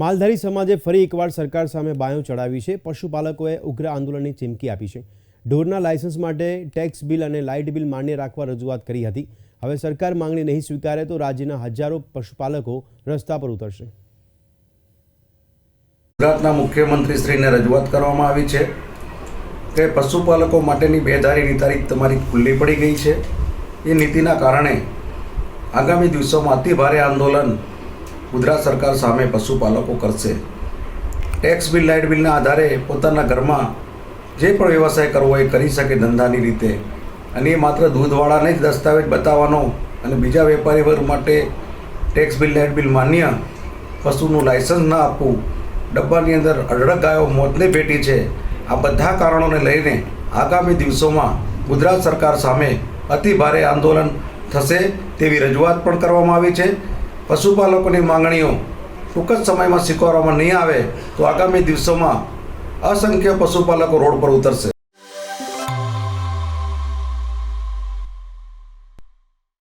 માલધારી સમાજે ફરી એકવાર સરકાર સામે બાયો ચડાવી છે. પશુપાલકોએ ઉગ્ર આંદોલનની ચીમકી આપી છે. ઢોરના લાયસન્સ માટે ટેક્સ બિલ અને લાઇટ બિલ માન્ય રાખવા રજૂઆત કરી હતી. હવે સરકાર માંગણી નહીં સ્વીકારે તો રાજ્યના હજારો પશુપાલકો રસ્તા પર ઉતરશે. ગુજરાતના મુખ્યમંત્રીશ્રીને રજૂઆત કરવામાં આવી છે કે પશુપાલકો માટેની બેધારીની તારીખ તમારી ખુલ્લી પડી ગઈ છે. એ નીતિના કારણે આગામી દિવસોમાં અતિ ભારે આંદોલન ગુજરાત સરકાર સામે પશુપાલકો કરશે. ટેક્સ બિલ લાઇટ બિલના આધારે પોતાના ઘરમાં જે પણ વ્યવસાય કરવો એ કરી શકે ધંધાની રીતે. અને એ માત્ર દૂધવાળાને જ દસ્તાવેજ બતાવવાનો અને બીજા વેપારી વર્ગ માટે ટેક્સ બિલ લાઇટ બિલ માન્ય પશુનું લાયસન્સ ન આપવું, ડબ્બાની અંદર અઢળક ગાયો મોતને ભેટી છે, આ બધા કારણોને લઈને આગામી દિવસોમાં ગુજરાત સરકાર સામે અતિ ભારે આંદોલન થશે તેવી રજૂઆત પણ કરવામાં આવી છે. પશુપાલકોની માંગણીઓ ટૂંક જ સમયમાં સ્વીકારવામાં નહીં આવે તો આગામી દિવસોમાં અસંખ્ય પશુપાલકો રોડ પર ઉતરશે.